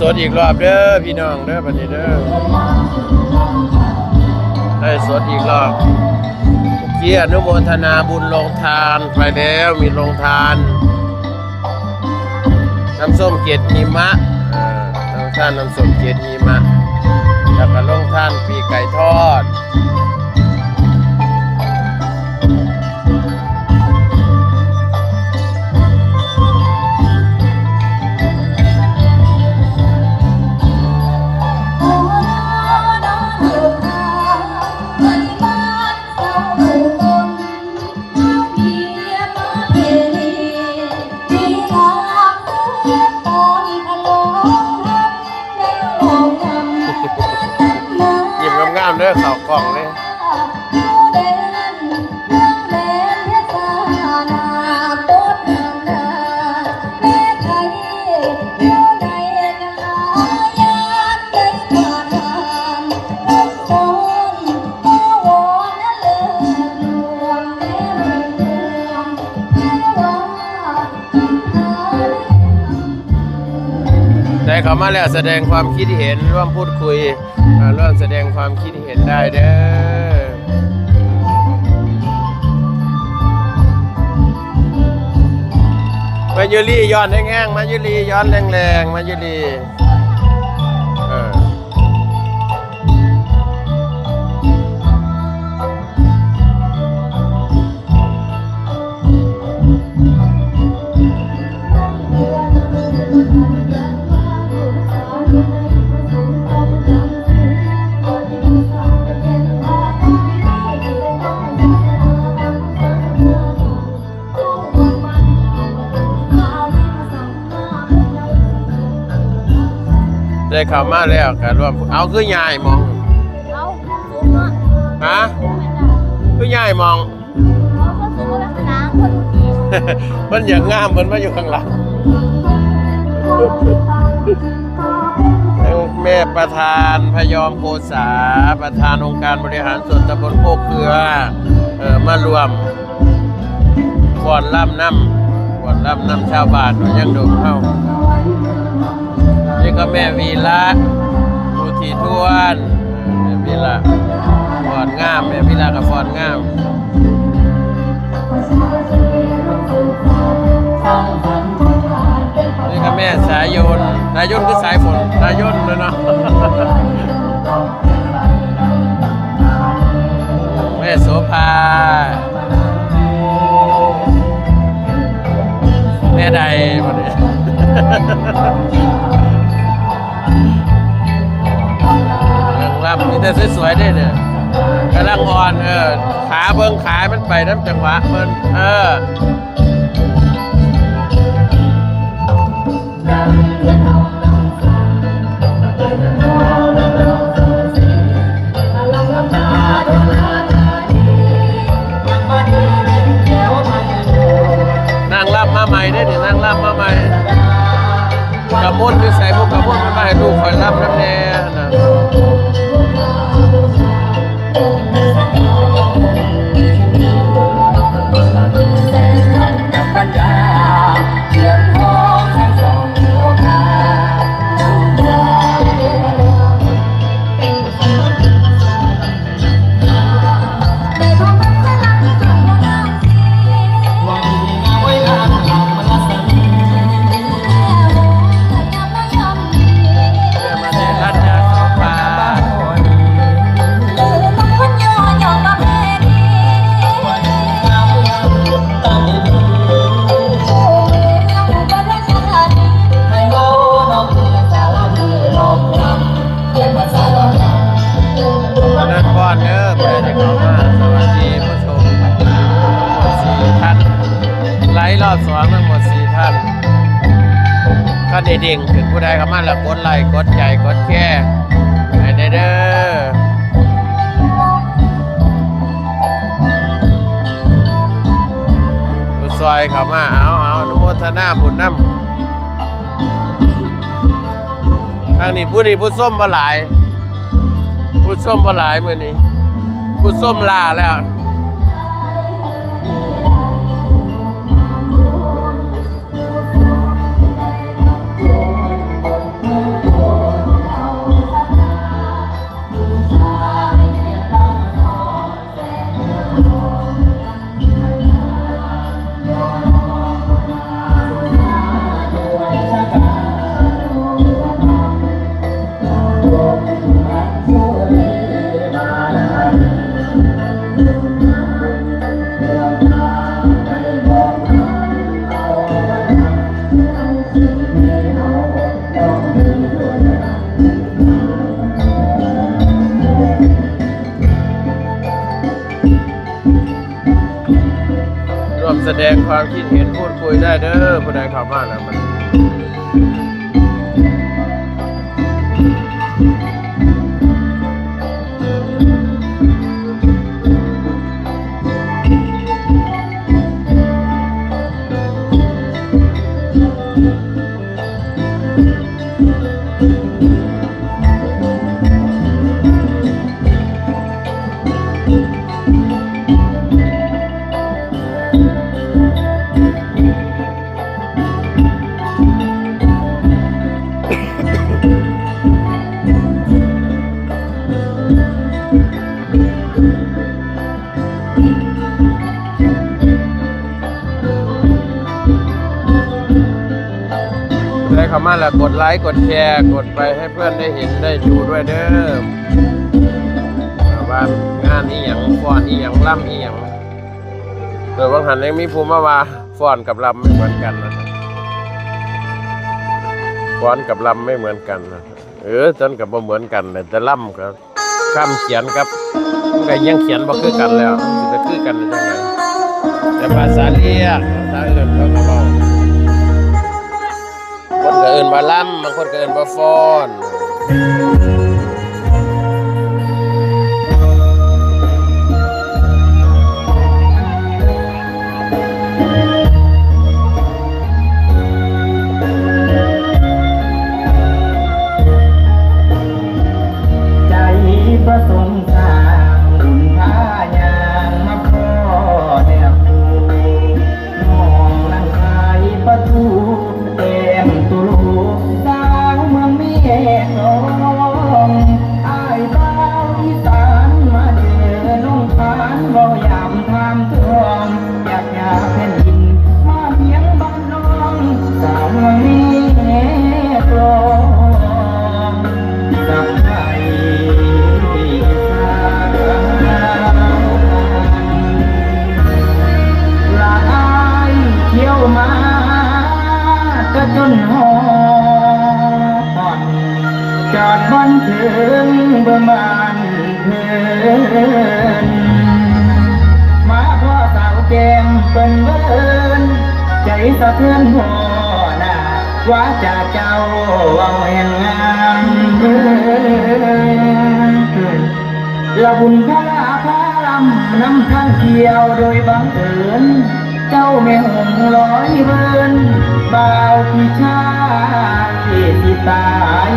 สดอีกรอบเด้อพี่น้องเด้อบัดนี้เด้อไล่สดอีกรอบเมื่อกี้อนุโมทนาบุญลงทานไปแล้วมีลงทานน้ำส้มเกล็ดหิมะเอ่อน้ำท่านน้ำส้มเกล็ดหิมะแล้วก็ลงท่านปีไก่ทอด ยิบงามๆเข่าวกล่องเลยได้เข้ามาแล้วแสดงความคิดเห็นร่วมพูดคุย ร่วมแสดงความคิดเห็นได้เด้อมายุรีย้อนแห้งๆ มายุรีย้อนแรงๆ มายุรี ได้เข้ามาแล้วก็ร่วมเอาคือใหญ่มองเอาซุ้มเนาะฮะคือใหญ่มองเอาก็ซุ้มลักษณะคนดีมันอย่างงามมันมาอยู่ข้างหลังทั้งแม่ประธานพยอมโกษาประธานองค์การบริหารส่วนตำบลโคกเคือเออมารวมก่อนล่ำน้ำก่อนล่ำน้ำชาวบ้านมันยังโดดเข้า นี่ก็แม่วีละอุทีทวนแม่วีละฟอนงามแม่วีละกับฟอนงามนี่ก็แม่สายยนสายยนคือสายฝนสายยนเลยเนาะแม่โสภาแม่ใดมดเลย ยังรับมีแต่สวยๆได้เนี่ยกำลังอ่อนเออขาเบิ้งขามันไปน้ำจังหวะเบิ้นเออ ระมนคือใส่พวกกระมนมาให้ลูกคอยรับน้ำแน่ สี่ท่านก็ได้เด้งขึ้นผู้ใดเข้ามาแล้วกดไลค์กดใจกดแค่ให้ได้เด้อซอยเข้ามาเอาเอานุโมทนาบุญน้ำทางนี้ผู้นี้ผู้ส้มมาหลาย ผู้ส้มมาหลายมือนี้ผู้ส้มลาแล้ว ล้วกดไลค์กดแชร์กดไปให้เพื่อนได้เห็นได้ดูด้วยเด้อว่างานนี้อย่างฟอนนี้อย่างล่ำนี้อย่างเดี๋ยวบางหันยังมีภูมิมาว่าฟอนกับลำไม่เหมือนกันนะฟอนกับลำไม่เหมือนกันนะเออจนกับบ่เหมือนกันเลยแต่ล่ำกับคำเขียนกับก็ยังเขียนบ่คือกันแล้วสิไปคือกันได้จังไงแต่ภาษาเรียกภาษาอื่นเขาก็บอก ก็เอินบาล่ำบางคนก็เอินบาฟอน ว่าจะเจ้าเอาแห่งงามเบิ่งละบุญพระพระลำนำทางเที่ยวโดยบังเอิญเจ้าแม่หงร้อยเบินบ่าวพี่ชายที่ตาย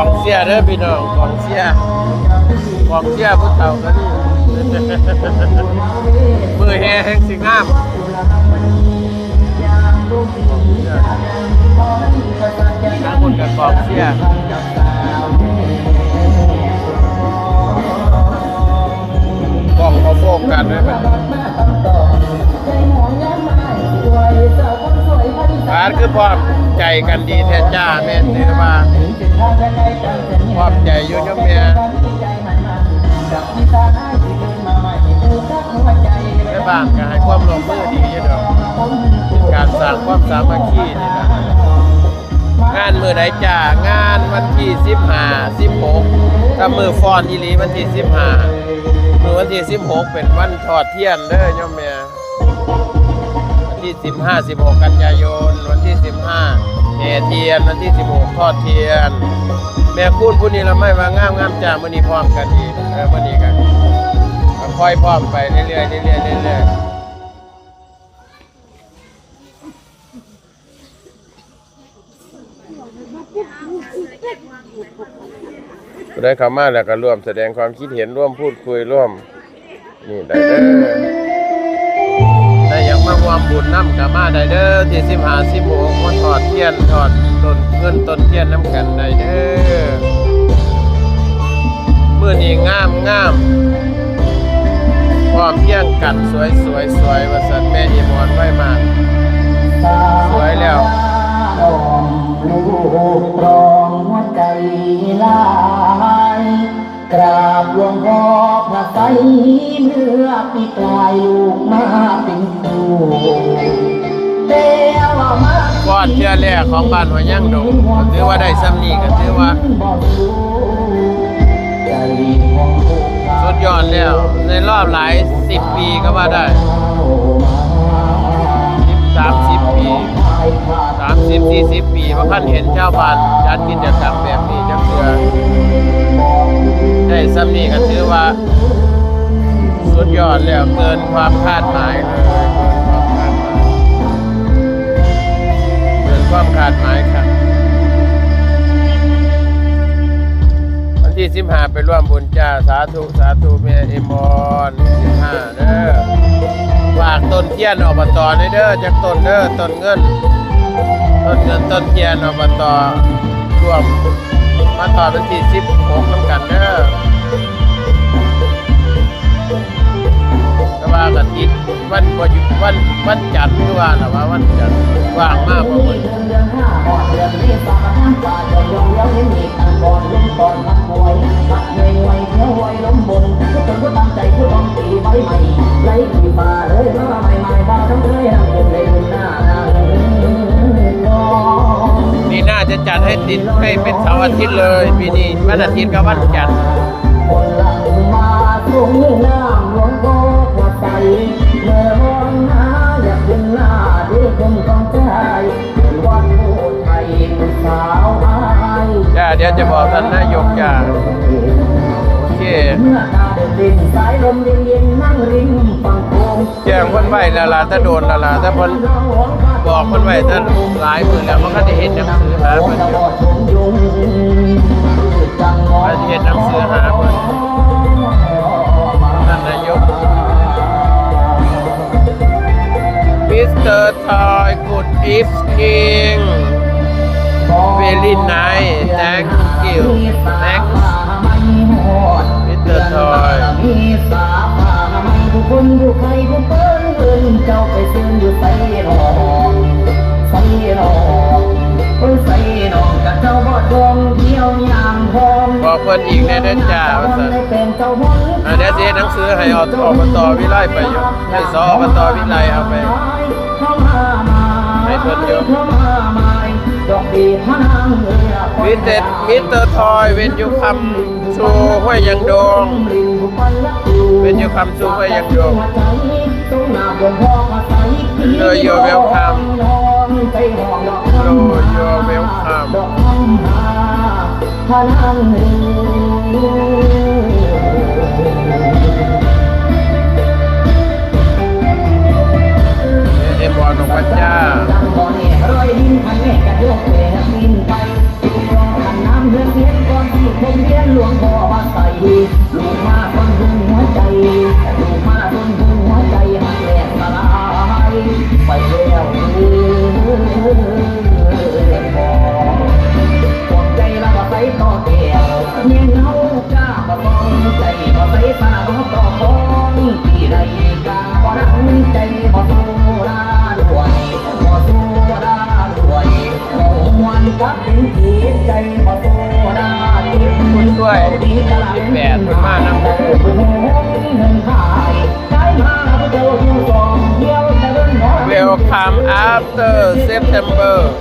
องเสียเด้อพี่น้องกองเสียกองเสียพุทธเต่าก็นี่มือแห้งสิงาม ทั้งหมดกับกองเชียร์กองเขาโฟกัสไว้แบบาร์ทคือพร้อมใจกันดีแท้จ้าแม่นถือว่าพร้อมใจอยู่ยมเมียไม่บางก็ให้ความลงมือดีอยู่ดอกเป็นการสร้างความสามัคคีนี่นะานมือไหนจ้างานวันที่สิบห้าสิบหกถ้ามือฟอนอีหลีวันที่สิบห้ามือวันที่สิบหกเป็นวันทอดเทียนเด้อย่อมเมียวันที่15 16กันยายน วันที่15แห่เทียนวันที่16ทอดเทียน แม่คุณผู้นี้เราไม่ว่างามงามจ้ามื่อนี้พร้อมกันดีเออมื่อนี้กันค่อยพร้อมไปเรื่อยๆเรื่อยๆเรื่อยๆ ได้เข้ามาแล้วก็ร่วมแสดงความคิดเห็นร่วมพูดคุยร่วม นี่ได้เด้อได้อยากมาร่วมบุญน้ำกับมาได้เด้อที่สิบหาสิบหกมาถอดเทียนถอดต้นเงินต้นเทียนน้ำกันได้เด้อมื่อนี้งามงามพร้อมเพียงกันสวยสวยสวยว่าสันแม่อีมอนไว้มาสวยแล้ว ลูกรองหัวใจลายกราบหลวงพ่อพระไตรเมื่อปีกลายลูกมาเป็นครูเดียวมาก้อนเทียแรกของบ้านหัวย่างดงก็ถือว่าได้ซ้ำนี้ก็ถือว่าสุดยอดแล้วในรอบหลายสิบปีก็ว่าได้ สามสิบปีสามสิบสี่สิบปีพระพันเห็นชาวบ้านจัดกิจกรรมแบบนี้จังเสือได้ซ้ำนี้ก็ถือว่า สุดยอดแล้วเกินความคาดหมายเลยเกินความคาดหมายครับ ที่สิบห้าไปร่วมบุญจ้าสาธุสาธุเมียเอมอนสิบห้าเด้อฝากต้นเทียนอบตนี่เด้อจากต้นเด้อต้นเงิน ต้นเงินต้นเทียนอบตร่วมมาต่อเป็นที่สิบหกน้ำกันเด้อ ว่ากันทิศวันวันหยุดวันวันจันทร์คือว่าหรือว่าวันจันทร์ว่างมากว้าะยองแล้วเห็นมีทางก่อนลมก่อนพักหวยพักเหนื่อยหวยเที่ยวหน้าเลยมาใหม่ใหม่บ้าต้องเลยนั่งบนเลยบนหน้านั่งรอนี่น่าจะจัดให้ติดให้เป็นเสาร์อาทิตย์เลยปีนี้วันอาทิตย์กับวันจันทร์ เมื่อมองหาอยากเป็นหน้าเด็กคนต้องใจวัดโพไทยเป็นสาวอายจ้าเดี๋ยวจะบอกท่านนายกจ้าโอเคเมื่อตาดินสายลมเย็นนั่งริมฝั่งคงแจ้งเพิ่นไว้แล้วล่ะถ้าโดนล้วล่ะถ้าเพิ่นบอกเพิ่นไว้ถ้าหลายมือแล้วมันก็ได้เห็นหนังสือหาเพิ่นอยู่ว่าจะเห็นหนังสือหาเพิ่น มิสเตอร์ทอยกูดอีฟคิง Very nice. Thank you. Thanks. Mr. Toy มีสาบาไม่ผู้คนผู้ใครผู้เปิ้นเอิ้นเจ้าไปซื้ออยู่ใส่รองใส่รอ พิ่นอีกแน่เด้อจ้าว่าซั่นอะเดี๋ยวสิเฮ็ดหนังสือให้ออกอบตวิไลไปอยู่ให้สอบตวิไลเอาไปให้เพิ่นอยู่มิเตมิเตอร์ทอยเวนยูคัมสู่ห้วยยังดงเป็นอยู่คำสู่ห้วยยังดงโดย your welcome โดย your welcome พนังเอ็มบอลของพระเจ้าดังบ่อนี่ร้อยดินพันแม่กระโดดแหวกดินไปรอขันน้ำเดือนเพียงก่อนที่ ด้วยสิบแปดมากนะเวลคัมอัพเตอร์เซปเทมเบอร์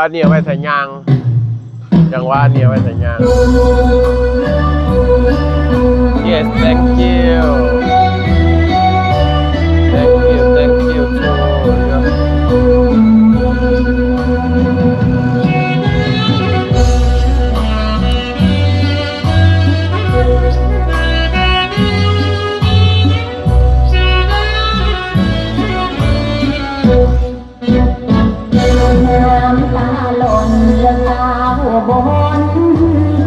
วะเนี่ยไว้สัญญางยังหวะเนี่ยไว้สัญญาง yes thank you ำตาหล่นเลือตาหัวบน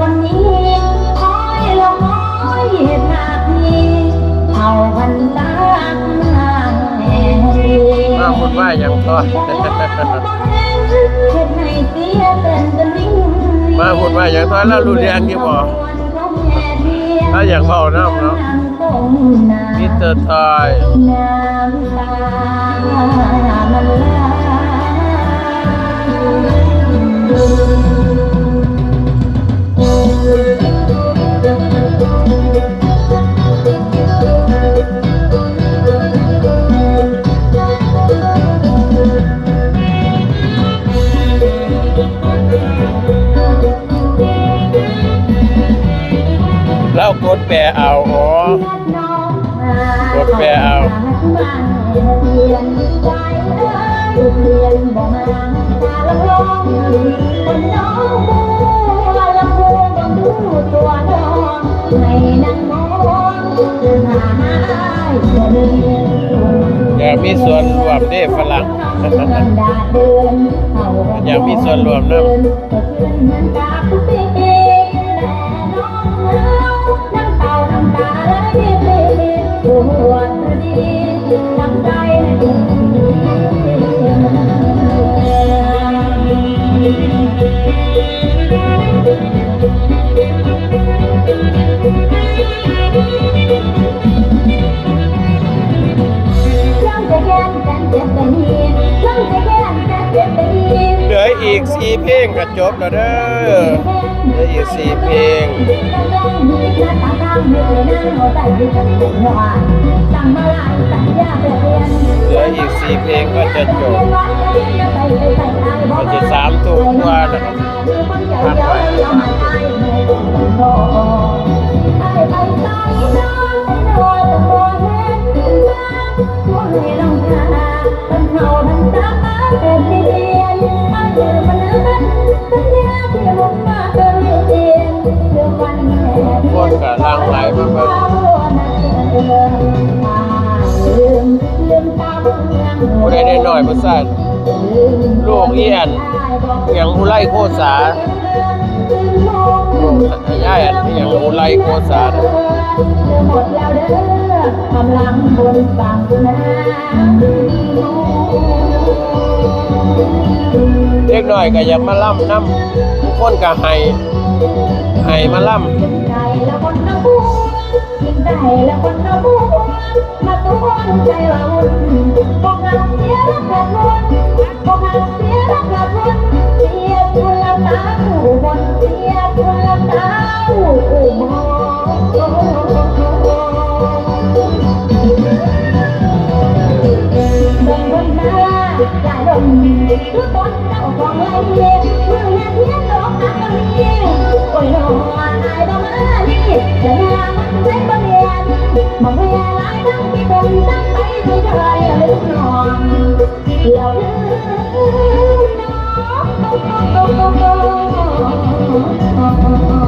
วันนี้คอยลงคอยเหตุหนักนี้เอาพันตากแห่งมาพูดว่ายังต่อเหตุให้เสียเป็นตะลิ่งมาพูดว่ายังต่อแล้วรู้เรื่องอยู่บ่ถ้าอยากเบาน้ำเนาะมิสเตอร์ทอย แล้วกดแปลเอาอ๋อกดแปลเอา อยากมีส่วนรวมเด้ฝรั่งอยากมีส่วนรวมนำ จบแล้วเด้อเหลืออีกสี่เพลงเหลืออีกสี่เพลงก็จะจบก็จะสามทุ่มกว่าแล้วครับพักไว้คน ผู้ใดได้หน่อยผู้ซ่าลูกเอียนอย่างอุไลโคสาลูกย่ายอันอย่างอุไลโคสาหมดแล้วเด้อกำลังบนฝั่งน้เด็กน้อยก็อยากมาล่ำน้ำคนก็ให้ให้มาล่ำกินไก่แล้วคนน้ำบูกินไก่แล้วคนน้ำบูมาตุ้นใจเราวุ่นพวกเราเสียรักแบบวุ่นพวกเราเสียรักแบบวุ่นเสียคุณละตาหูบนเสียคุณละตาหูมองบางคนนหน้าหลายลมคือบนเจ้าของไร ทั้งที่คน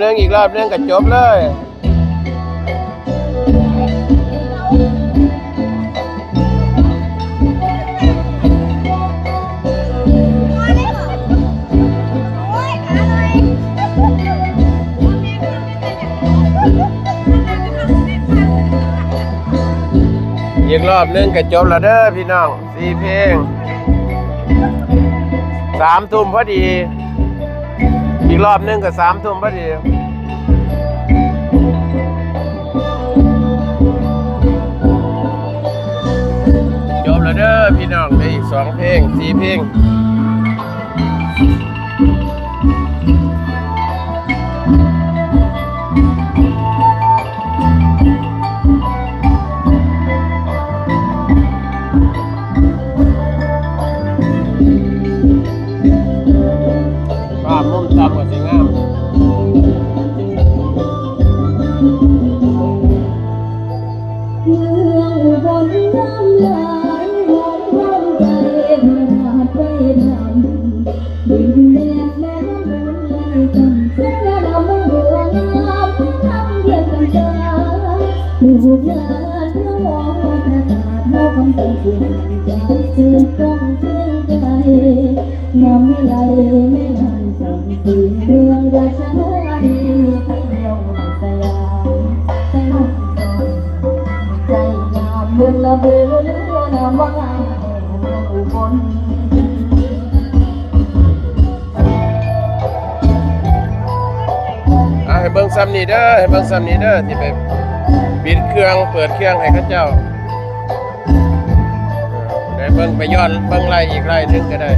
อีกรอบนึงอีกรอบนึงก็จบเลยอีกรอบนึงก็จบแล้วเด้อพี่น้องสี่เพลงสามทุ่มพอดี อีกรอบนึงกับสามทุ่มพอดีจบแล้วเด้อพี่น้องเหลยอีกสองเพลงสี่เพลง ลูกหลานเพื่อมองประกาศเท่าคำสั่งสิ่งใจสื่อต้องที่ใจงามไม่ไหลไม่ทันสั่งสิ่งเรื่องราชาดีให้เดียวสยามให้ลูกใจงามเมืองละเบือนามว่างามแห่งเมืองอุบลอะให้เบิ่งซ้ำนี่เด้อให้เบิ่งซ้ำนี่เด้อที่ไป ปิดเครื่องเปิดเครื่องให้ข้าเจ้าได้เบิ่งไปย้อนเบิ่งไล่อีกไล่หนึงก็ได้